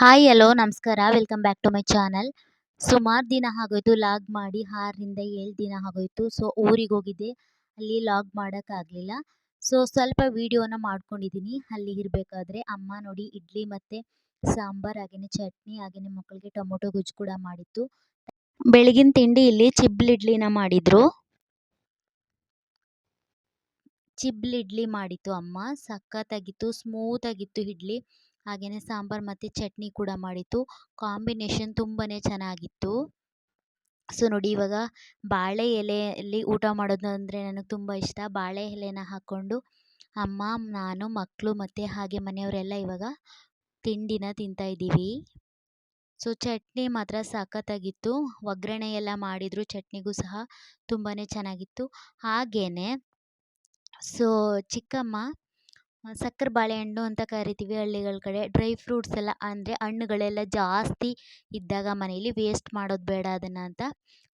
Hi hello ನಮಸ್ಕಾರ. Welcome back to my channel ಸುಮಾರು ದಿನ ಆಗೋಯ್ತು, ಲಾಗ್ ಮಾಡಿ ಆರರಿಂದ ಏಳು ದಿನ ಆಗೋಯ್ತು. ಸೊ ಊರಿಗೆ ಹೋಗಿದ್ದೆ. ಅಲ್ಲಿ ಲಾಗ್ ಮಾಡೋಕ್ಕಾಗಲಿಲ್ಲ ಸೊ ಸ್ವಲ್ಪ ವೀಡಿಯೋನ ಮಾಡ್ಕೊಂಡಿದ್ದೀನಿ ಅಲ್ಲಿ ಇರಬೇಕಾದ್ರೆ ಅಮ್ಮ ನೋಡಿ ಇಡ್ಲಿ ಮತ್ತು ಸಾಂಬಾರ್ ಹಾಗೆಯೇ ಚಟ್ನಿ ಹಾಗೆಯೇ ಮಕ್ಕಳಿಗೆ ಟೊಮೊಟೊ ಗೊಜ್ಜು ಕೂಡ ಮಾಡಿತ್ತು. ಬೆಳಗಿನ ತಿಂಡಿ ಇಲ್ಲಿ ಚಿಬ್ಲಿಡ್ಲಿನ ಮಾಡಿದರು. ಚಿಬ್ಲಿ ಇಡ್ಲಿ ಮಾಡಿತ್ತು ಅಮ್ಮ. ಸಖತ್ತಾಗಿತ್ತು ಸ್ಮೂತಾಗಿತ್ತು ಇಡ್ಲಿ. ಹಾಗೆಯೇ ಸಾಂಬಾರು ಮತ್ತು ಚಟ್ನಿ ಕೂಡ ಮಾಡಿತ್ತು. ಕಾಂಬಿನೇಷನ್ ತುಂಬಾ ಚೆನ್ನಾಗಿತ್ತು. ಸೊ ನೋಡಿ ಇವಾಗ ಬಾಳೆ ಎಲೆಯಲ್ಲಿ ಊಟ ಮಾಡೋದು ಅಂದರೆ ನನಗೆ ತುಂಬ ಇಷ್ಟ. ಬಾಳೆ ಎಲೆನ ಹಾಕ್ಕೊಂಡು ಅಮ್ಮ, ನಾನು ಮಕ್ಕಳು ಮತ್ತು ಹಾಗೆ ಮನೆಯವರೆಲ್ಲ ಇವಾಗ ತಿಂಡಿನ ತಿಂತಾಯಿದ್ದೀವಿ ಸೊ ಚಟ್ನಿ ಮಾತ್ರ ಸಖತ್ತಾಗಿತ್ತು. ಒಗ್ಗರಣೆ ಎಲ್ಲ ಮಾಡಿದರು ಚಟ್ನಿಗೂ ಸಹ ತುಂಬಾ ಚೆನ್ನಾಗಿತ್ತು. ಹಾಗೆಯೇ ಸೊ ಚಿಕ್ಕಮ್ಮ ಸಕ್ಕರೆ ಬಾಳೆಹಣ್ಣು ಅಂತ ಕರಿತೀವಿ ಹಳ್ಳಿಗಳ ಕಡೆ. ಡ್ರೈ ಫ್ರೂಟ್ಸ್ ಎಲ್ಲ ಅಂದರೆ ಹಣ್ಣುಗಳೆಲ್ಲ ಜಾಸ್ತಿ ಇದ್ದಾಗ ಮನೇಲಿ ವೇಸ್ಟ್ ಮಾಡೋದು ಬೇಡ ಅದನ್ನು ಅಂತ.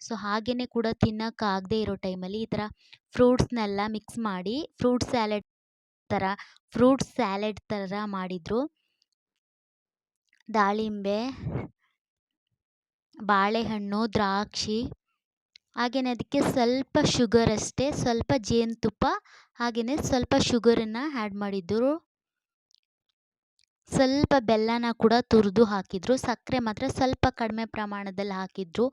ಸೊ ಹಾಗೆಯೇ ಕೂಡ ತಿನ್ನೋಕ್ಕಾಗದೇ ಇರೋ ಟೈಮಲ್ಲಿ ಈ ಥರ ಫ್ರೂಟ್ಸ್ನೆಲ್ಲ ಮಿಕ್ಸ್ ಮಾಡಿ ಫ್ರೂಟ್ ಸ್ಯಾಲೆಡ್ ಥರ ಫ್ರೂಟ್ ಸ್ಯಾಲೆಡ್ ಥರ ಮಾಡಿದರು. ದಾಳಿಂಬೆ, ಬಾಳೆಹಣ್ಣು, ದ್ರಾಕ್ಷಿ ಹಾಗೆಯೇ ಅದಕ್ಕೆ ಸ್ವಲ್ಪ ಶುಗರ್ ಅಷ್ಟೇ, ಸ್ವಲ್ಪ ಜೇನುತುಪ್ಪ ಹಾಗೆಯೇ ಸ್ವಲ್ಪ ಶುಗರನ್ನು ಆ್ಯಡ್ ಮಾಡಿದ್ದರು ಸ್ವಲ್ಪ ಬೆಲ್ಲನ ಕೂಡ ತುರಿದು ಹಾಕಿದರು. ಸಕ್ಕರೆ ಮಾತ್ರ ಸ್ವಲ್ಪ ಕಡಿಮೆ ಪ್ರಮಾಣದಲ್ಲಿ ಹಾಕಿದರು.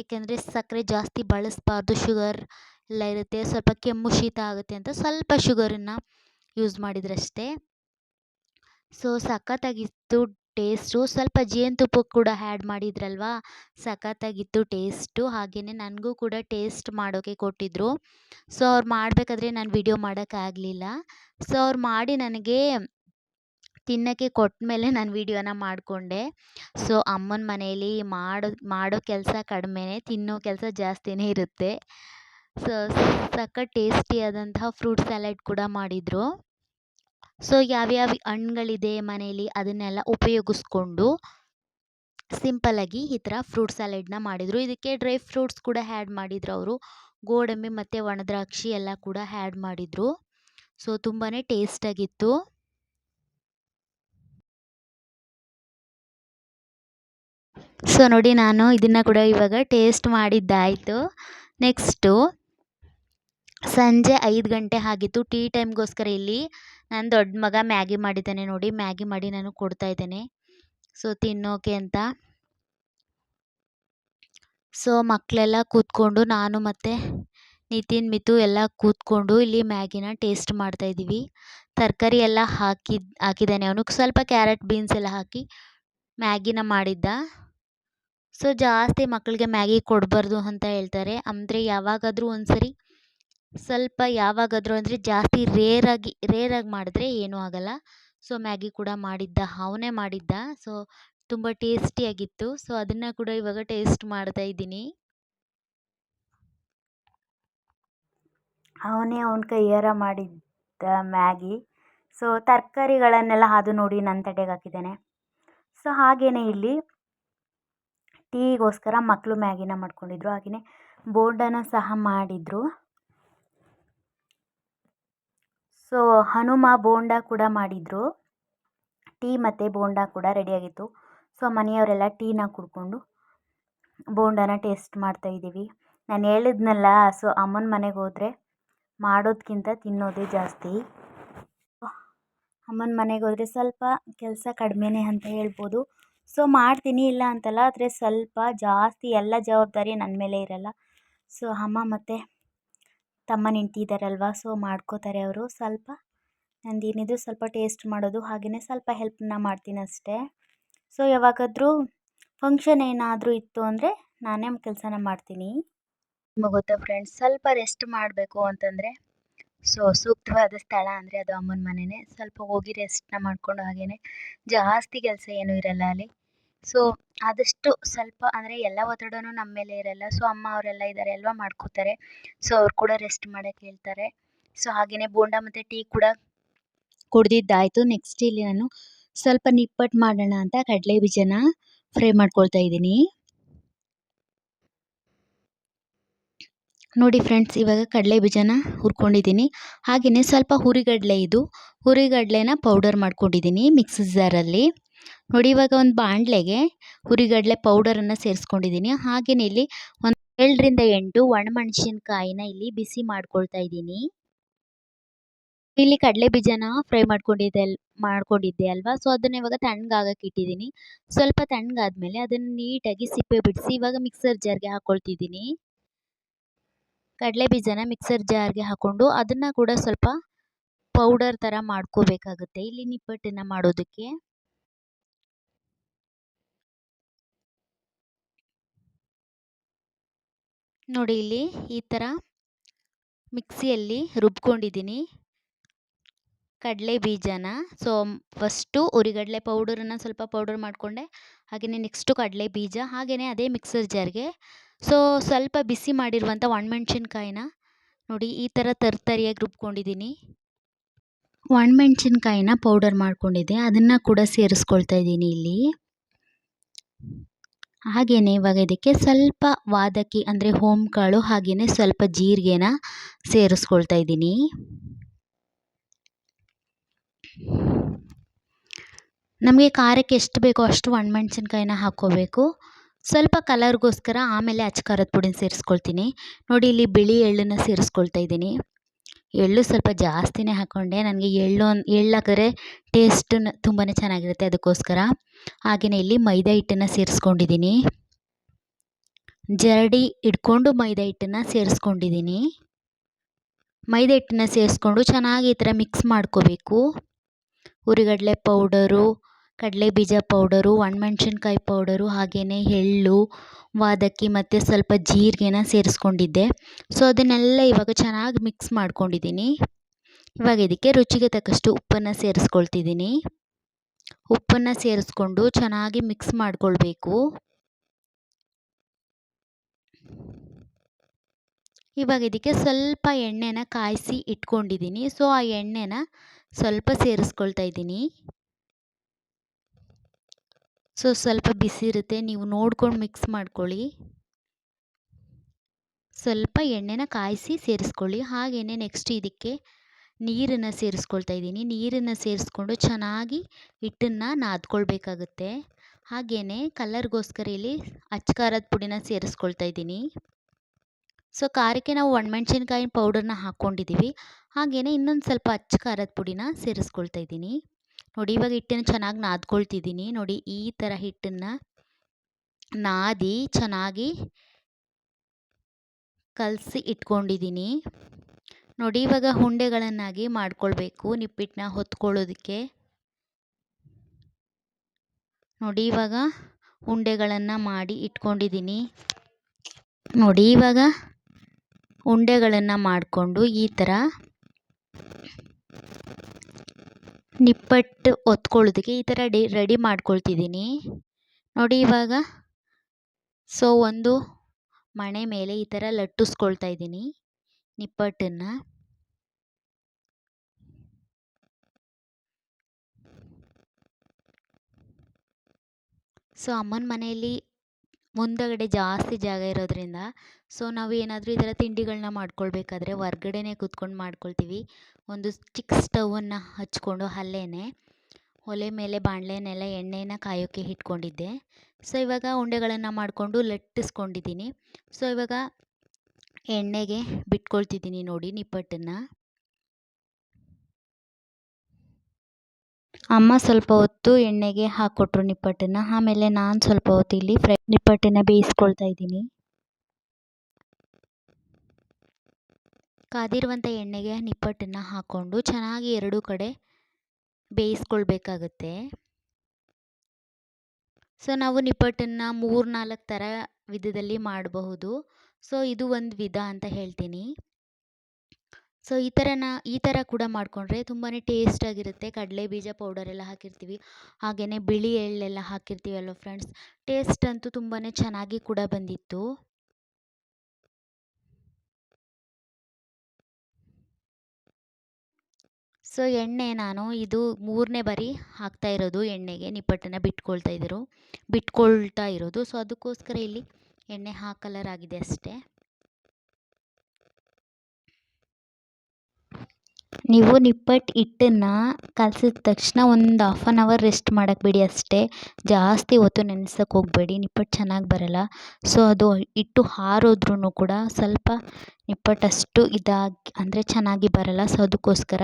ಏಕೆಂದರೆ ಸಕ್ಕರೆ ಜಾಸ್ತಿ ಬಳಸಬಾರ್ದು ಶುಗರ್ ಎಲ್ಲ ಇರುತ್ತೆ. ಸ್ವಲ್ಪ ಕೆಮ್ಮು ಶೀತ ಆಗುತ್ತೆ ಅಂತ ಸ್ವಲ್ಪ ಶುಗರನ್ನು ಯೂಸ್ ಮಾಡಿದ್ರಷ್ಟೇ. ಸೊ ಸಖತ್ತಾಗಿತ್ತು. ಟೇಸ್ಟು ಸ್ವಲ್ಪ ಜೇನುತುಪ್ಪ ಕೂಡ ಆ್ಯಡ್ ಮಾಡಿದ್ರಲ್ವಾ? ಸಖತ್ತಾಗಿತ್ತು ಟೇಸ್ಟು ಹಾಗೆಯೇ ನನಗೂ ಕೂಡ ಟೇಸ್ಟ್ ಮಾಡೋಕ್ಕೆ ಕೊಟ್ಟಿದ್ದರು ಸೊ ಅವ್ರು ಮಾಡಬೇಕಾದ್ರೆ ನಾನು ವಿಡಿಯೋ ಮಾಡೋಕ್ಕಾಗಲಿಲ್ಲ ಸೊ ಅವ್ರು ಮಾಡಿ ನನಗೆ ತಿನ್ನೋಕ್ಕೆ ಕೊಟ್ಟ ಮೇಲೆ ನಾನು ವಿಡಿಯೋನ ಮಾಡಿಕೊಂಡೆ. ಸೊ ಅಮ್ಮನ ಮನೆಯಲ್ಲಿ ಮಾಡೋ ಮಾಡೋ ಕೆಲಸ ಕಡಿಮೆನೇ, ತಿನ್ನೋ ಕೆಲಸ ಜಾಸ್ತಿನೇ ಇರುತ್ತೆ. ಸೊ ಸಖತ್ ಟೇಸ್ಟಿಯಾದಂತಹ ಫ್ರೂಟ್ ಸ್ಯಾಲಡ್ ಕೂಡ ಮಾಡಿದರು. ಸೊ, ಯಾವ್ಯಾವ ಹಣ್ಣುಗಳಿದೆ ಮನೆಯಲ್ಲಿ ಅದನ್ನೆಲ್ಲ ಉಪಯೋಗಿಸ್ಕೊಂಡು ಸಿಂಪಲ್ಲಾಗಿ ಈ ಥರ ಫ್ರೂಟ್ ಸ್ಯಾಲೆಡ್ನ ಮಾಡಿದರು. ಇದಕ್ಕೆ ಡ್ರೈ ಫ್ರೂಟ್ಸ್ ಕೂಡ ಹ್ಯಾಡ್ ಮಾಡಿದ್ರು ಅವರು. ಗೋಡಂಬಿ ಮತ್ತು ಒಣದ್ರಾಕ್ಷಿ ಎಲ್ಲ ಕೂಡ ಹ್ಯಾಡ್ ಮಾಡಿದರು. ಸೊ ತುಂಬಾ ಟೇಸ್ಟಾಗಿತ್ತು ಸೊ, ನೋಡಿ ನಾನು ಇದನ್ನು ಕೂಡ ಇವಾಗ ಟೇಸ್ಟ್ ಮಾಡಿದ್ದಾಯಿತು. ನೆಕ್ಸ್ಟು ಸಂಜೆ ಐದು ಗಂಟೆ ಆಗಿತ್ತು. ಟೀ ಟೈಮ್ಗೋಸ್ಕರ ಇಲ್ಲಿ ನನ್ನ ದೊಡ್ಡ ಮಗ ಮ್ಯಾಗಿ ಮಾಡಿದ್ದಾನೆ ನೋಡಿ, ಮ್ಯಾಗಿ ಮಾಡಿ ನಾನು ಕೊಡ್ತಾ ಇದ್ದೇನೆ. ಸೊ ತಿನ್ನೋಕೆ ಅಂತ. ಸೊ ಮಕ್ಕಳೆಲ್ಲ ಕೂತ್ಕೊಂಡು ನಾನು ಮತ್ತು ನಿತಿನ್, ಮಿತು ಎಲ್ಲ ಕೂತ್ಕೊಂಡು ಇಲ್ಲಿ ಮ್ಯಾಗಿನ ಟೇಸ್ಟ್ ಮಾಡ್ತಾ ಇದ್ದೀವಿ. ತರಕಾರಿ ಎಲ್ಲ ಹಾಕಿದ್ ಹಾಕಿದ್ದಾನೆ ಅವನು. ಸ್ವಲ್ಪ ಕ್ಯಾರೆಟ್ ಬೀನ್ಸ್ ಎಲ್ಲ ಹಾಕಿ ಮ್ಯಾಗಿನ ಮಾಡಿದ್ದ. ಸೊ ಜಾಸ್ತಿ ಮಕ್ಕಳಿಗೆ ಮ್ಯಾಗಿ ಕೊಡಬಾರ್ದು ಅಂತ ಹೇಳ್ತಾರೆ. ಅಂದರೆ ಯಾವಾಗಾದರೂ ಒಂದು ಸರಿ ಸ್ವಲ್ಪ ಯಾವಾಗಾದರೂ ಅಂದರೆ ಜಾಸ್ತಿ ರೇರಾಗಿ ರೇರಾಗಿ ಮಾಡಿದ್ರೆ ಏನೂ ಆಗೋಲ್ಲ. ಸೊ ಮ್ಯಾಗಿ ಕೂಡ ಮಾಡಿದ್ದ ಅವನೇ ಮಾಡಿದ್ದ. ಸೊ ತುಂಬ ಟೇಸ್ಟಿಯಾಗಿತ್ತು ಸೊ ಅದನ್ನು ಕೂಡ ಇವಾಗ ಟೇಸ್ಟ್ ಮಾಡ್ತಾ ಇದ್ದೀನಿ. ಅವನೇ ಅವನ ಕೈಯಾರ ಮಾಡಿದ್ದ ಮ್ಯಾಗಿ ಸೊ ತರಕಾರಿಗಳನ್ನೆಲ್ಲ ಅದು ನೋಡಿ ನನ್ನ ತಡೆಗೆ ಹಾಕಿದ್ದೇನೆ. ಸೊ ಹಾಗೆಯೇ ಇಲ್ಲಿ ಟೀಗೋಸ್ಕರ ಮಕ್ಕಳು ಮ್ಯಾಗಿನ ಮಾಡ್ಕೊಂಡಿದ್ರು. ಹಾಗೆಯೇ ಬೋಂಡನ ಸಹ ಮಾಡಿದರು. ಸೊ ಹನುಮ ಬೋಂಡ ಕೂಡ ಮಾಡಿದರು. ಟೀ ಮತ್ತು ಬೋಂಡ ಕೂಡ ರೆಡಿಯಾಗಿತ್ತು ಸೊ ಮನೆಯವರೆಲ್ಲ ಟೀನ ಕುಡ್ಕೊಂಡು ಬೋಂಡನ ಟೇಸ್ಟ್ ಮಾಡ್ತಾಯಿದ್ದೀವಿ ನಾನು ಹೇಳಿದ್ನಲ್ಲ ಸೊ ಅಮ್ಮನ ಮನೆಗೆ ಹೋದರೆ ಮಾಡೋದಕ್ಕಿಂತ ತಿನ್ನೋದೇ ಜಾಸ್ತಿ. ಅಮ್ಮನ ಮನೆಗೆ ಹೋದರೆ ಸ್ವಲ್ಪ ಕೆಲಸ ಕಡಿಮೆನೆ ಅಂತ ಹೇಳ್ಬೋದು. ಸೊ ಮಾಡ್ತೀನಿ, ಇಲ್ಲ ಅಂತಲ್ಲ, ಆದರೆ ಸ್ವಲ್ಪ ಜಾಸ್ತಿ ಎಲ್ಲ ಜವಾಬ್ದಾರಿ ನನ್ನ ಮೇಲೆ ಇರಲ್ಲ. ಸೊ ಅಮ್ಮ ಮತ್ತು ತಮ್ಮ ನಿಂತಿದ್ದಾರಲ್ವ ಸೊ ಮಾಡ್ಕೋತಾರೆ ಅವರು. ಸ್ವಲ್ಪ ನಂದೇನಿದ್ರು ಸ್ವಲ್ಪ ಟೇಸ್ಟ್ ಮಾಡೋದು ಹಾಗೆಯೇ ಸ್ವಲ್ಪ ಹೆಲ್ಪ್ನ ಮಾಡ್ತೀನಿ ಅಷ್ಟೇ. ಸೊ ಯಾವಾಗಾದರೂ ಫಂಕ್ಷನ್ ಏನಾದರೂ ಇತ್ತು ಅಂದರೆ ನಾನೇ ಕೆಲಸನ ಮಾಡ್ತೀನಿ. ನಿಮಗೆ ಗೊತ್ತಾ ಫ್ರೆಂಡ್ಸ್ ಸ್ವಲ್ಪ ರೆಸ್ಟ್ ಮಾಡಬೇಕು ಅಂತಂದರೆ ಸೊ ಸೂಕ್ತವಾದ ಸ್ಥಳ ಅಂದರೆ ಅದು ಅಮ್ಮನ ಮನೆಯೇ ಸ್ವಲ್ಪ ಹೋಗಿ ರೆಸ್ಟ್ನ ಮಾಡಿಕೊಂಡು ಹಾಗೆಯೇ ಜಾಸ್ತಿ ಕೆಲಸ ಏನೂ ಇರಲ್ಲ ಅಲ್ಲಿ. ಸೊ ಆದಷ್ಟು ಸ್ವಲ್ಪ ಅಂದರೆ ಎಲ್ಲ ಒತ್ತಡನೂ ನಮ್ಮ ಮೇಲೆ ಇರಲ್ಲ. ಸೊ ಅಮ್ಮ ಅವರೆಲ್ಲ ಇದ್ದಾರೆ ಅಲ್ವಾ ಮಾಡ್ಕೋತಾರೆ. ಸೊ ಅವ್ರು ಕೂಡ ರೆಸ್ಟ್ ಮಾಡಕ್ಕೆ ಹೇಳ್ತಾರೆ. ಸೊ ಹಾಗೆಯೇ ಬೋಂಡ ಮತ್ತು ಟೀ ಕೂಡ ಕುಡ್ದಿದ್ದಾಯಿತು. ನೆಕ್ಸ್ಟ್ ಇಲ್ಲಿ ನಾನು ಸ್ವಲ್ಪ ನಿಪ್ಪಟ್ಟು ಮಾಡೋಣ ಅಂತ ಕಡಲೆ ಬೀಜನ ಫ್ರೈ ಮಾಡ್ಕೊಳ್ತಾ ಇದ್ದೀನಿ. ನೋಡಿ ಫ್ರೆಂಡ್ಸ್ ಇವಾಗ ಕಡಲೆ ಬೀಜನ ಹುರ್ಕೊಂಡಿದ್ದೀನಿ. ಹಾಗೆಯೇ ಸ್ವಲ್ಪ ಹುರಿಗಡಲೆ ಇದು. ಹುರಿಗಡಲೆನ ಪೌಡರ್ ಮಾಡ್ಕೊಂಡಿದ್ದೀನಿ ಮಿಕ್ಸಿ ಜಾರಲ್ಲಿ ನೋಡಿ ಇವಾಗ ಒಂದು ಬಾಣಲೆಗೆ ಹುರಿಗಡಲೆ ಪೌಡರನ್ನು ಸೇರಿಸ್ಕೊಂಡಿದ್ದೀನಿ ಹಾಗೆಯೇ ಇಲ್ಲಿ ಒಂದು ಏಳರಿಂದ ಎಂಟು ಒಣಮೆಣಸಿನ್ಕಾಯಿನ ಇಲ್ಲಿ ಬಿಸಿ ಮಾಡ್ಕೊಳ್ತಾ ಇದ್ದೀನಿ ಇಲ್ಲಿ ಕಡಲೆ ಬೀಜನ ಫ್ರೈ ಮಾಡ್ಕೊಂಡಿದ್ದೆ ಮಾಡ್ಕೊಂಡಿದ್ದೆ ಅಲ್ವಾ? ಸೊ ಅದನ್ನ ಇವಾಗ ತಣ್ಣಗಾಗಕ್ಕೆ ಇಟ್ಟಿದ್ದೀನಿ ಸ್ವಲ್ಪ ತಣ್ಣಗಾದ್ಮೇಲೆ ಅದನ್ನು ನೀಟಾಗಿ ಸಿಪ್ಪೆ ಬಿಡಿಸಿ ಇವಾಗ ಮಿಕ್ಸರ್ ಜಾರ್ಗೆ ಹಾಕ್ಕೊಳ್ತಿದ್ದೀನಿ ಕಡಲೆ ಬೀಜನ ಮಿಕ್ಸರ್ ಜಾರ್ಗೆ ಹಾಕೊಂಡು ಅದನ್ನು ಕೂಡ ಸ್ವಲ್ಪ ಪೌಡರ್ ಥರ ಮಾಡ್ಕೋಬೇಕಾಗುತ್ತೆ. ಇಲ್ಲಿ ನಿಪ್ಪಟ್ಟನ್ನು ಮಾಡೋದಕ್ಕೆ. ನೋಡಿ ಇಲ್ಲಿ ಈ ಥರ ಮಿಕ್ಸಿಯಲ್ಲಿ ರುಬ್ಕೊಂಡಿದ್ದೀನಿ. ಕಡಲೆ ಬೀಜನ ಸೊ ಫಸ್ಟು ಉರಿಗಡಲೆ ಪೌಡರನ್ನು ಸ್ವಲ್ಪ ಪೌಡರ್ ಮಾಡಿಕೊಂಡೆ. ಹಾಗೆಯೇ ನೆಕ್ಸ್ಟು ಕಡಲೆ ಬೀಜ ಹಾಗೆಯೇ ಅದೇ ಮಿಕ್ಸರ್ ಜಾರ್ಗೆ ಸೊ ಸ್ವಲ್ಪ ಬಿಸಿ ಮಾಡಿರುವಂಥ ಒಣಮೆಣ್ಸಿನ್ಕಾಯಿನ ನೋಡಿ ಈ ಥರ ತರ್ತರಿಯಾಗಿ ರುಬ್ಕೊಂಡಿದ್ದೀನಿ. ಒಣಮೆಣ್ಸಿನ್ಕಾಯಿನ ಪೌಡರ್ ಮಾಡ್ಕೊಂಡಿದ್ದೆ. ಅದನ್ನು ಕೂಡ ಸೇರಿಸ್ಕೊಳ್ತಾ ಇದ್ದೀನಿ ಇಲ್ಲಿ. ಹಾಗೆಯೇ ಇವಾಗ ಇದಕ್ಕೆ ಸ್ವಲ್ಪ ವಾದಕ್ಕಿ ಅಂದರೆ ಹೋಮ್ಕಾಳು ಹಾಗೆಯೇ ಸ್ವಲ್ಪ ಜೀರಿಗೆನ ಸೇರಿಸ್ಕೊಳ್ತಾ ಇದ್ದೀನಿ. ನಮಗೆ ಖಾರಕ್ಕೆ ಎಷ್ಟು ಬೇಕೋ ಅಷ್ಟು ಒಣಮೆಣ್ಸಿನ್ಕಾಯಿನ ಹಾಕ್ಕೋಬೇಕು. ಸ್ವಲ್ಪ ಕಲರ್ಗೋಸ್ಕರ ಆಮೇಲೆ ಅಚ್ಚ ಖಾರದ ಪುಡಿನ ಸೇರಿಸ್ಕೊಳ್ತೀನಿ. ನೋಡಿ ಇಲ್ಲಿ ಬಿಳಿ ಎಳ್ಳನ್ನು ಸೇರಿಸ್ಕೊಳ್ತಾ ಇದ್ದೀನಿ. ಎಳ್ಳು ಸ್ವಲ್ಪ ಜಾಸ್ತಿನೇ ಹಾಕ್ಕೊಂಡೆ ನನಗೆ ಎಳ್ಳು ಎಳ್ಳು ಹಾಕಿದ್ರೆ ಟೇಸ್ಟ್ ತುಂಬಾ ಚೆನ್ನಾಗಿರುತ್ತೆ ಅದಕ್ಕೋಸ್ಕರ. ಹಾಗೆಯೇ ಇಲ್ಲಿ ಮೈದಾ ಹಿಟ್ಟನ್ನು ಸೇರಿಸ್ಕೊಂಡಿದ್ದೀನಿ. ಜರಡಿ ಇಟ್ಕೊಂಡು ಮೈದಾ ಹಿಟ್ಟನ್ನು ಸೇರಿಸ್ಕೊಂಡಿದ್ದೀನಿ. ಮೈದಾ ಹಿಟ್ಟನ್ನ ಸೇರಿಸ್ಕೊಂಡು ಚೆನ್ನಾಗಿ ಈ ಥರ ಮಿಕ್ಸ್ ಮಾಡ್ಕೋಬೇಕು. ಹುರಿಗಡಲೆ ಪೌಡರು ಕಡಲೆ ಬೀಜ ಪೌಡರು, ಒಣಮೆಣ್ಸಿನ್ಕಾಯಿ ಪೌಡರು ಹಾಗೆಯೇ ಎಳ್ಳು, ವಾದಕ್ಕಿ ಮತ್ತು ಸ್ವಲ್ಪ ಜೀರಿಗೆನ ಸೇರಿಸ್ಕೊಂಡಿದ್ದೆ. ಸೊ ಅದನ್ನೆಲ್ಲ ಇವಾಗ ಚೆನ್ನಾಗಿ ಮಿಕ್ಸ್ ಮಾಡ್ಕೊಂಡಿದ್ದೀನಿ. ಇವಾಗ ಇದಕ್ಕೆ ರುಚಿಗೆ ತಕ್ಕಷ್ಟು ಉಪ್ಪನ್ನು ಸೇರಿಸ್ಕೊಳ್ತಿದ್ದೀನಿ. ಉಪ್ಪನ್ನು ಸೇರಿಸ್ಕೊಂಡು ಚೆನ್ನಾಗಿ ಮಿಕ್ಸ್ ಮಾಡ್ಕೊಳ್ಬೇಕು. ಇವಾಗ ಇದಕ್ಕೆ ಸ್ವಲ್ಪ ಎಣ್ಣೆನ ಕಾಯಿಸಿ ಇಟ್ಕೊಂಡಿದ್ದೀನಿ. ಸೊ ಆ ಎಣ್ಣೆನ ಸ್ವಲ್ಪ ಸೇರಿಸ್ಕೊಳ್ತಾ ಇದ್ದೀನಿ. ಸೊ, ಸ್ವಲ್ಪ ಬಿಸಿ ಇರುತ್ತೆ. ನೀವು ನೋಡ್ಕೊಂಡು ಮಿಕ್ಸ್ ಮಾಡ್ಕೊಳ್ಳಿ. ಸ್ವಲ್ಪ ಎಣ್ಣೆನ ಕಾಯಿಸಿ ಸೇರಿಸ್ಕೊಳ್ಳಿ. ಹಾಗೆಯೇ ನೆಕ್ಸ್ಟ್ ಇದಕ್ಕೆ ನೀರನ್ನು ಸೇರಿಸ್ಕೊಳ್ತಾ ಇದ್ದೀನಿ. ನೀರನ್ನು ಸೇರಿಸ್ಕೊಂಡು ಚೆನ್ನಾಗಿ ಹಿಟ್ಟನ್ನು ನಾದ್ಕೊಳ್ಬೇಕಾಗುತ್ತೆ. ಹಾಗೆಯೇ ಕಲರ್ಗೋಸ್ಕರ ಇಲ್ಲಿ ಅಚ್ಚ ಖಾರದ ಪುಡಿನ ಸೇರಿಸ್ಕೊಳ್ತಾ ಇದ್ದೀನಿ. ಸೊ, ಖಾರಕ್ಕೆ ನಾವು ಒಣಮೆಣ್ಸಿನ್ಕಾಯಿ ಪೌಡರ್ನ ಹಾಕ್ಕೊಂಡಿದ್ದೀವಿ. ಹಾಗೆಯೇ ಇನ್ನೊಂದು ಸ್ವಲ್ಪ ಅಚ್ಚ ಖಾರದ ಪುಡಿನ ಸೇರಿಸ್ಕೊಳ್ತಾ ಇದ್ದೀನಿ. ನೋಡಿ ಇವಾಗ ಹಿಟ್ಟನ್ನು ಚೆನ್ನಾಗಿ ನಾದ್ಕೊಳ್ತಿದ್ದೀನಿ. ನೋಡಿ ಈ ಥರ ಹಿಟ್ಟನ್ನು ನಾದಿ ಚೆನ್ನಾಗಿ ಕಲಸಿ ಇಟ್ಕೊಂಡಿದ್ದೀನಿ. ನೋಡಿ ಇವಾಗ ಉಂಡೆಗಳನ್ನಾಗಿ ಮಾಡ್ಕೊಳ್ಬೇಕು ನಿಪ್ಪಿಟ್ಟನ್ನ ಹೊತ್ಕೊಳ್ಳೋದಕ್ಕೆ. ನೋಡಿ ಇವಾಗ ಉಂಡೆಗಳನ್ನು ಮಾಡಿ ಇಟ್ಕೊಂಡಿದ್ದೀನಿ. ನೋಡಿ ಇವಾಗ ಉಂಡೆಗಳನ್ನು ಮಾಡಿಕೊಂಡು ಈ ಥರ ನಿಪ್ಪಟ್ಟು ಒತ್ಕೊಳ್ಳೋದಕ್ಕೆ ಈ ಥರ ಡಿ, ರೆಡಿ ಮಾಡ್ಕೊಳ್ತಿದ್ದೀನಿ. ನೋಡಿ ಇವಾಗ. ಸೊ, ಒಂದು ಮಣೆ ಮೇಲೆ ಈ ಥರ ಲಟ್ಟಿಸ್ಕೊಳ್ತಾ ಇದ್ದೀನಿ ನಿಪ್ಪಟ್ಟನ್ನು. ಸೊ, ಅಮ್ಮನ ಮನೆಯಲ್ಲಿ ಮುಂದಗಡೆ ಜಾಸ್ತಿ ಜಾಗ ಇರೋದ್ರಿಂದ, ಸೊ, ನಾವು ಏನಾದರೂ ಈ ಥರ ತಿಂಡಿಗಳನ್ನ ಮಾಡ್ಕೊಳ್ಬೇಕಾದ್ರೆ ಹೊರ್ಗಡೆನೇ ಕೂತ್ಕೊಂಡು ಮಾಡ್ಕೊಳ್ತೀವಿ. ಒಂದು ಚಿಕ್ಕ ಸ್ಟವನ್ನು ಹಚ್ಕೊಂಡು ಅಲ್ಲೇ ಒಲೆ ಮೇಲೆ ಬಾಣಲೆನೆಲ್ಲ ಎಣ್ಣೆನ ಕಾಯೋಕ್ಕೆ ಇಟ್ಕೊಂಡಿದ್ದೆ. ಸೊ, ಇವಾಗ ಉಂಡೆಗಳನ್ನು ಮಾಡಿಕೊಂಡು ಲಟ್ಟಿಸ್ಕೊಂಡಿದ್ದೀನಿ. ಸೊ, ಇವಾಗ ಎಣ್ಣೆಗೆ ಬಿಟ್ಕೊಳ್ತಿದ್ದೀನಿ ನೋಡಿ ನಿಪ್ಪಟ್ಟನ್ನು. ಅಮ್ಮ ಸ್ವಲ್ಪ ಹೊತ್ತು ಎಣ್ಣೆಗೆ ಹಾಕ್ಕೊಟ್ರು ನಿಪ್ಪಟ್ಟನ್ನು. ಆಮೇಲೆ ನಾನು ಸ್ವಲ್ಪ ಹೊತ್ತು ಇಲ್ಲಿ ಫ್ರೈ ನಿಪ್ಪಟ್ಟನ್ನು ಬೇಯಿಸ್ಕೊಳ್ತಾ ಇದ್ದೀನಿ. ಕಾದಿರುವಂಥ ಎಣ್ಣೆಗೆ ನಿಪ್ಪಟ್ಟನ್ನು ಹಾಕ್ಕೊಂಡು ಚೆನ್ನಾಗಿ ಎರಡೂ ಕಡೆ ಬೇಯಿಸ್ಕೊಳ್ಬೇಕಾಗತ್ತೆ. ಸೊ, ನಾವು ನಿಪ್ಪಟ್ಟನ್ನು ಮೂರು ನಾಲ್ಕು ಥರ ವಿಧದಲ್ಲಿ ಮಾಡಬಹುದು. ಸೊ, ಇದು ಒಂದು ವಿಧ ಅಂತ ಹೇಳ್ತೀನಿ. ಸೊ, ಈ ಥರನ, ಈ ಥರ ಕೂಡ ಮಾಡಿಕೊಂಡ್ರೆ ತುಂಬಾ ಟೇಸ್ಟಾಗಿರುತ್ತೆ ಕಡಲೆ ಬೀಜ ಪೌಡರೆಲ್ಲ ಹಾಕಿರ್ತೀವಿ. ಹಾಗೆಯೇ ಬಿಳಿ ಎಳ್ಳೆಲ್ಲ ಹಾಕಿರ್ತೀವಲ್ವ ಫ್ರೆಂಡ್ಸ್? ಟೇಸ್ಟ್ ಅಂತೂ ತುಂಬಾ ಚೆನ್ನಾಗಿ ಕೂಡ ಬಂದಿತ್ತು. ಸೊ, ಎಣ್ಣೆ ನಾನು ಇದು ಮೂರನೇ ಬಾರಿ ಹಾಕ್ತಾ ಇರೋದು ಎಣ್ಣೆಗೆ. ನಿಪ್ಪಟ್ಟನ್ನು ಬಿಟ್ಕೊಳ್ತಾ ಇದ್ದರು ಬಿಟ್ಕೊಳ್ತಾ ಇರೋದು. ಸೊ, ಅದಕ್ಕೋಸ್ಕರ ಇಲ್ಲಿ ಎಣ್ಣೆ ಹಾ ಕಲರ್ ಆಗಿದೆ ಅಷ್ಟೇ. ನೀವು ನಿಪ್ಪಟ್ಟು ಹಿಟ್ಟನ್ನು ಕಲಸಿದ ತಕ್ಷಣ ಒಂದು ಹಾಫ್ ಆನ್ ಅವರ್ ರೆಸ್ಟ್ ಮಾಡೋಕ್ಕೆ ಬಿಡಿ ಅಷ್ಟೇ. ಜಾಸ್ತಿ ಹೊತ್ತು ನೆನೆಸೋಕೆ ಹೋಗಬೇಡಿ. ನಿಪ್ಪಟ್ಟು ಚೆನ್ನಾಗಿ ಬರೋಲ್ಲ. ಸೊ, ಅದು ಹಿಟ್ಟು ಹಾರೋದ್ರೂ ಕೂಡ ಸ್ವಲ್ಪ ನಿಪ್ಪಟ್ಟು ಅಷ್ಟು ಇದಾಗಿ, ಅಂದರೆ ಚೆನ್ನಾಗಿ ಬರಲ್ಲ. ಸೊ, ಅದಕ್ಕೋಸ್ಕರ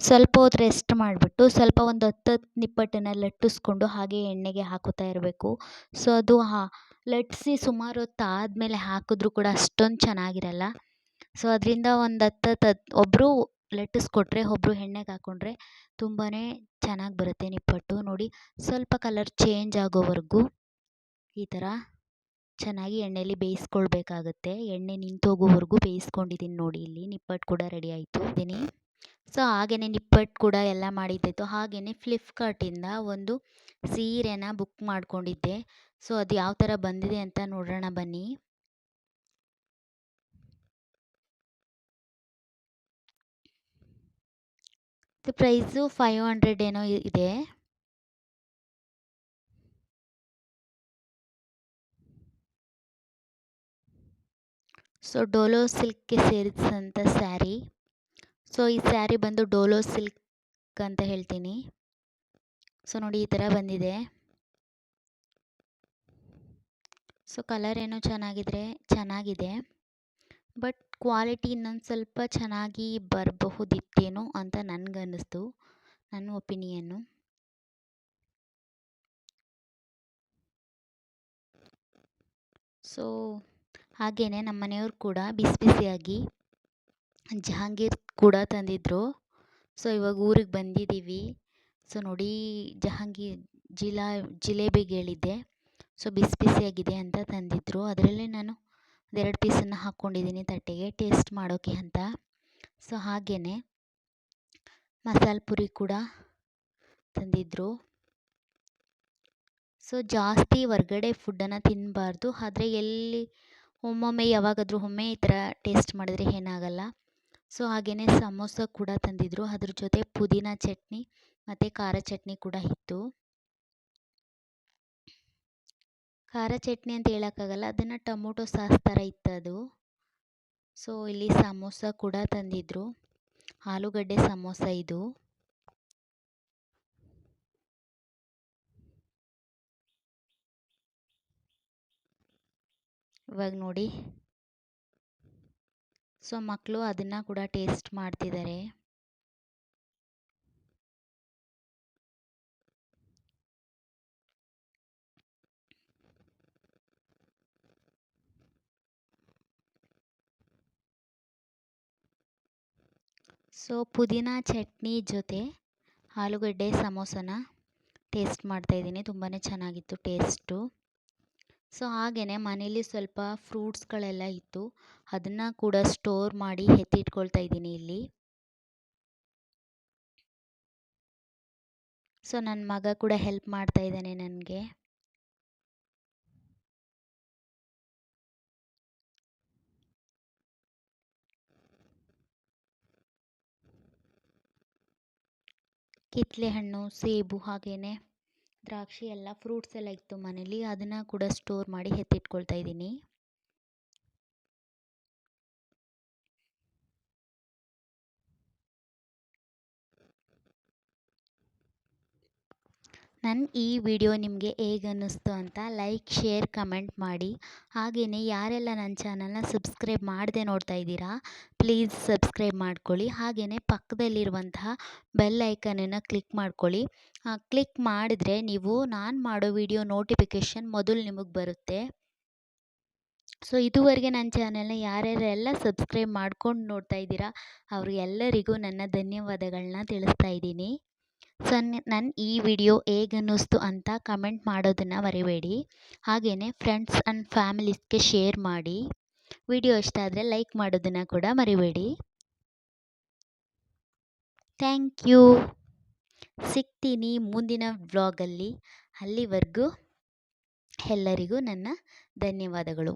ಸ್ವಲ್ಪ ಹೊತ್ತು ರೆಸ್ಟ್ ಮಾಡಿಬಿಟ್ಟು ಸ್ವಲ್ಪ ಒಂದು ಹತ್ತು ಹತ್ತು ನಿಪ್ಪಟ್ಟನ್ನು ಲಟ್ಟಿಸ್ಕೊಂಡು ಹಾಗೆ ಎಣ್ಣೆಗೆ ಹಾಕುತ್ತಾ ಇರಬೇಕು. ಸೊ ಅದು ಹಾ ಲಟ್ಟಿಸಿ ಸುಮಾರು ಹೊತ್ತು ಆದಮೇಲೆ ಹಾಕಿದ್ರೂ ಕೂಡ ಅಷ್ಟೊಂದು ಚೆನ್ನಾಗಿರಲ್ಲ. ಸೊ ಅದರಿಂದ ಒಂದು ಹತ್ತು ಹತ್ತು ಹತ್ತು ಒಬ್ಬರು ಲಟ್ಟಿಸ್ಕೊಟ್ರೆ ಒಬ್ಬರು ಎಣ್ಣೆಗೆ ಹಾಕ್ಕೊಂಡ್ರೆ ತುಂಬಾ ಚೆನ್ನಾಗಿ ಬರುತ್ತೆ ನಿಪ್ಪಟ್ಟು. ನೋಡಿ, ಸ್ವಲ್ಪ ಕಲರ್ ಚೇಂಜ್ ಆಗೋವರೆಗೂ ಈ ಥರ ಚೆನ್ನಾಗಿ ಎಣ್ಣೆಯಲ್ಲಿ ಬೇಯಿಸ್ಕೊಳ್ಬೇಕಾಗತ್ತೆ. ಎಣ್ಣೆ ನಿಂತೋಗೋವರೆಗೂ ಬೇಯಿಸ್ಕೊಂಡಿದ್ದೀನಿ ನೋಡಿ ಇಲ್ಲಿ, ನಿಪ್ಪಟ್ಟು ಕೂಡ ರೆಡಿ ಆಯಿತು. ಇದೀನಿ ಸೊ ಹಾಗೆಯೇ ನಿಪ್ಪಟ್ ಕೂಡ ಎಲ್ಲ ಮಾಡಿದ್ದಿತ್ತು. ಹಾಗೆಯೇ ಫ್ಲಿಪ್ಕಾರ್ಟಿಂದ ಒಂದು ಸೀರೆನ ಬುಕ್ ಮಾಡಿಕೊಂಡಿದ್ದೆ. ಸೊ, ಅದು ಯಾವ ಥರ ಬಂದಿದೆ ಅಂತ ನೋಡೋಣ ಬನ್ನಿ. ಪ್ರೈಸು ಫೈವ್ ಹಂಡ್ರೆಡ್ ಏನೋ ಇದೆ. ಸೊ, ಡೋಲೋ ಸಿಲ್ಕ್ಗೆ ಸೇರಿಸಿದಂಥ ಸ್ಯಾರಿ. ಸೊ ಈ ಸ್ಯಾರಿ ಬಂದು ಡೋಲೋ ಸಿಲ್ಕ್ ಅಂತ ಹೇಳ್ತೀನಿ. ಸೊ ನೋಡಿ ಈ ಥರ ಬಂದಿದೆ. ಸೊ ಕಲರ್ ಏನೋ ಚೆನ್ನಾಗಿದ್ರೆ ಚೆನ್ನಾಗಿದೆ. ಬಟ್ ಕ್ವಾಲಿಟಿ ಇನ್ನೊಂದು ಸ್ವಲ್ಪ ಚೆನ್ನಾಗಿ ಬರಬಹುದಿತ್ತೇನೋ ಅಂತ ನನಗನ್ನಿಸ್ತು ನನ್ನ ಒಪಿನಿಯನ್ನು ಸೊ ಹಾಗೆಯೇ ನಮ್ಮ ಮನೆಯವ್ರು ಕೂಡ ಬಿಸಿ ಬಿಸಿಯಾಗಿ ಜಹಾಂಗೀರ್ ಕೂಡ ತಂದಿದ್ದರು ಸೊ ಇವಾಗ ಊರಿಗೆ ಬಂದಿದ್ದೀವಿ ಸೊ ನೋಡಿ ಜಹಾಂಗೀರ್ ಜಿಲಾ ಜಿಲೇಬಿಗೆ ಹೇಳಿದ್ದೆ. ಸೊ ಬಿಸಿ ಬಿಸಿಯಾಗಿದೆ ಅಂತ ತಂದಿದ್ದರು ಅದರಲ್ಲೇ ನಾನು ಎರಡು ಪೀಸನ್ನು ಹಾಕ್ಕೊಂಡಿದ್ದೀನಿ ತಟ್ಟೆಗೆ. ಟೇಸ್ಟ್ ಮಾಡೋಕ್ಕೆ ಅಂತ. ಸೊ ಹಾಗೇ ಮಸಾಲ ಪುರಿ ಕೂಡ ತಂದಿದ್ದರು ಸೊ ಜಾಸ್ತಿ ಹೊರ್ಗಡೆ ಫುಡ್ಡನ್ನು ತಿನ್ನಬಾರ್ದು ಆದರೆ ಎಲ್ಲಿ ಒಮ್ಮೊಮ್ಮೆ ಯಾವಾಗಾದರೂ ಒಮ್ಮೆ ಈ ಥರ ಟೇಸ್ಟ್ ಮಾಡಿದ್ರೆ ಏನಾಗಲ್ಲ. ಸೊ ಹಾಗೆಯೇ ಸಮೋಸ ಕೂಡ ತಂದಿದ್ದರು ಅದ್ರ ಜೊತೆ ಪುದೀನ ಚಟ್ನಿ ಮತ್ತು ಖಾರ ಚಟ್ನಿ ಕೂಡ ಇತ್ತು. ಖಾರ ಚಟ್ನಿ ಅಂತ ಹೇಳೋಕ್ಕಾಗಲ್ಲ, ಅದನ್ನು ಟೊಮೊಟೊ ಸಾಸ್ ಥರ ಇತ್ತು ಅದು ಸೊ, ಇಲ್ಲಿ ಸಮೋಸ ಕೂಡ ತಂದಿದ್ದರು ಆಲೂಗಡ್ಡೆ ಸಮೋಸ ಇದು. ಇವಾಗ ನೋಡಿ. ಸೊ ಮಕ್ಕಳು ಅದನ್ನು ಕೂಡ ಟೇಸ್ಟ್ ಮಾಡ್ತಿದ್ದಾರೆ ಸೊ ಪುದೀನ ಚಟ್ನಿ ಜೊತೆ ಆಲೂಗಡ್ಡೆ ಸಮೋಸನ ಟೇಸ್ಟ್ ಮಾಡ್ತಾಯಿದ್ದೀನಿ ತುಂಬಾ ಚೆನ್ನಾಗಿತ್ತು ಟೇಸ್ಟು. ಸೊ ಹಾಗೆಯೇ ಮನೇಲಿ ಸ್ವಲ್ಪ ಫ್ರೂಟ್ಸ್ಗಳೆಲ್ಲ ಇತ್ತು. ಅದನ್ನು ಕೂಡ ಸ್ಟೋರ್ ಮಾಡಿ ಎತ್ತಿಟ್ಕೊಳ್ತಾ ಇದ್ದೀನಿ ಇಲ್ಲಿ. ಸೊ ನನ್ನ ಮಗ ಕೂಡ ಹೆಲ್ಪ್ ಮಾಡ್ತಾ ಇದ್ದಾನೆ ನನಗೆ. ಕಿತ್ತಳೆ ಹಣ್ಣು ಸೇಬು ಹಾಗೆಯೇ ದ್ರಾಕ್ಷಿ ಎಲ್ಲ ಫ್ರೂಟ್ಸ್ ಎಲ್ಲ ಇತ್ತು ಮನೇಲಿ ಅದನ್ನು ಕೂಡ ಸ್ಟೋರ್ ಮಾಡಿ ಎತ್ತಿಟ್ಕೊಳ್ತಾ ಇದ್ದೀನಿ. ನನ್ನ ಈ ವಿಡಿಯೋ ನಿಮಗೆ ಹೇಗೆ ಅನ್ನಿಸ್ತು ಅಂತ ಲೈಕ್, ಶೇರ್, ಕಮೆಂಟ್ ಮಾಡಿ. ಹಾಗೆಯೇ ಯಾರೆಲ್ಲ ನನ್ನ ಚಾನಲ್ನ ಸಬ್ಸ್ಕ್ರೈಬ್ ಮಾಡದೆ ನೋಡ್ತಾ ಇದ್ದೀರಾ, ಪ್ಲೀಸ್ ಸಬ್ಸ್ಕ್ರೈಬ್ ಮಾಡ್ಕೊಳ್ಳಿ. ಹಾಗೆಯೇ ಪಕ್ಕದಲ್ಲಿರುವಂತಹ ಬೆಲ್ ಐಕನನ್ನು ಕ್ಲಿಕ್ ಮಾಡ್ಕೊಳ್ಳಿ. ಕ್ಲಿಕ್ ಮಾಡಿದ್ರೆ ನೀವು ನಾನು ಮಾಡೋ ವಿಡಿಯೋ ನೋಟಿಫಿಕೇಷನ್ ಮೊದಲು ನಿಮಗೆ ಬರುತ್ತೆ. ಸೊ, ಇದುವರೆಗೆ ನನ್ನ ಚಾನಲ್ನ ಯಾರ್ಯಾರೆಲ್ಲ ಸಬ್ಸ್ಕ್ರೈಬ್ ಮಾಡ್ಕೊಂಡು ನೋಡ್ತಾ ಇದ್ದೀರಾ, ಅವ್ರಿಗೆಲ್ಲರಿಗೂ ನನ್ನ ಧನ್ಯವಾದಗಳನ್ನ ತಿಳಿಸ್ತಾ ಇದ್ದೀನಿ. ಸೊ ನನ್ನ ಈ ವಿಡಿಯೋ ಹೇಗೆ ಅನ್ನಿಸ್ತು ಅಂತ ಕಮೆಂಟ್ ಮಾಡೋದನ್ನು ಮರಿಬೇಡಿ. ಹಾಗೆಯೇ ಫ್ರೆಂಡ್ಸ್ ಆ್ಯಂಡ್ ಫ್ಯಾಮಿಲೀಸ್ಗೆ ಶೇರ್ ಮಾಡಿ. ವಿಡಿಯೋ ಇಷ್ಟ ಆದರೆ ಲೈಕ್ ಮಾಡೋದನ್ನು ಕೂಡ ಮರಿಬೇಡಿ. Thank you. ಸಿಗ್ತೀನಿ ಮುಂದಿನ ವ್ಲಾಗಲ್ಲಿ. ಅಲ್ಲಿವರೆಗೂ ಎಲ್ಲರಿಗೂ ನನ್ನ ಧನ್ಯವಾದಗಳು.